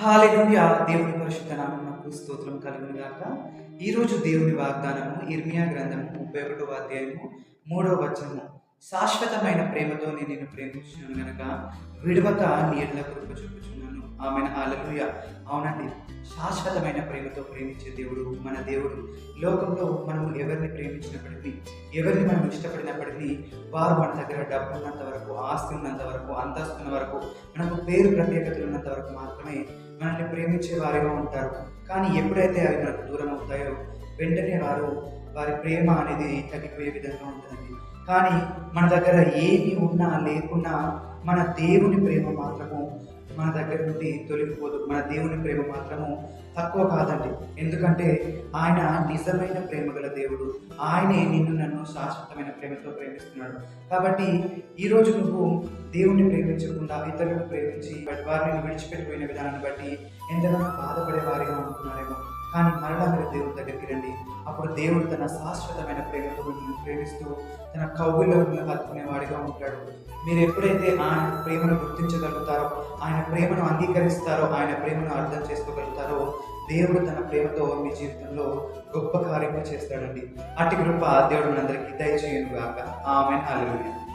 Hallelujah. దేవుని పరిశుద్ధ నామమునకు స్తోత్రం కలుగును గాక ఈరోజు దేవుని వాగ్దానము ఇర్మియా గ్రంథము ముప్పై ఒకటో అధ్యాయము మూడవ వచనము. శాశ్వతమైన ప్రేమతో నేను నిన్ను ప్రేమించున్నాను గనక విడవక నీళ్ళ కృప చూపు ఆమె హాలెలూయ అవునండి. శాశ్వతమైన ప్రేమతో ప్రేమించే దేవుడు మన దేవుడు. లోకంలో మనము ఎవరిని ప్రేమించినప్పటికీ ఎవరిని మనం ఇష్టపడినప్పటికీ వారు మన దగ్గర డబ్బు ఉన్నంత వరకు ఆస్తి ఉన్నంత వరకు అంతస్తు వరకు మనకు పేరు ప్రత్యేకతలు ఉన్నంత వరకు మాత్రమే మనల్ని ప్రేమించే వారిగా ఉంటారు. కానీ ఎప్పుడైతే అవి మనకు దూరం అవుతాయో వెంటనే వారు వారి ప్రేమ అనేది తగ్గిపోయే విధంగా ఉంటుందండి. కానీ మన దగ్గర ఏమి ఉన్నా లేకున్నా మన దేవుని ప్రేమ మాత్రము మన దగ్గర నుండి తొలగిపోదు. మన దేవుని ప్రేమ మాత్రము తక్కువ కాదండి. ఎందుకంటే ఆయన నిజమైన ప్రేమ గల దేవుడు. ఆయనే నిన్ను నన్ను శాశ్వతమైన ప్రేమతో ప్రేమిస్తున్నాడు. కాబట్టి ఈరోజు నువ్వు దేవుణ్ణి ప్రేమించకుండా ఇతరులను ప్రేమించి వారిని విడిచిపెట్టిపోయిన విధానాన్ని బట్టి ఎంతగానో బాధపడే వారిగా ఉంటున్నారేమో. కానీ మరలా మీరు దేవుడి దగ్గరికి రండి. దేవుడు తన శాశ్వతమైన ప్రేమతో మిమ్మల్ని ప్రేమిస్తూ తన కౌగుల్లో మిమ్మల్ని హత్తుకునే వాడిగా ఉంటాడు. మీరు ఎప్పుడైతే ఆయన ప్రేమను గుర్తించగలుగుతారో ఆయన ప్రేమను అంగీకరిస్తారో ఆయన ప్రేమను అర్థం చేసుకోగలుగుతారో దేవుడు తన ప్రేమతో మీ జీవితంలో గొప్ప కార్యము చేస్తాడండి. అటు కృప దేవుడు మనందరికీ దయచేయను గాక ఆమె అల్లు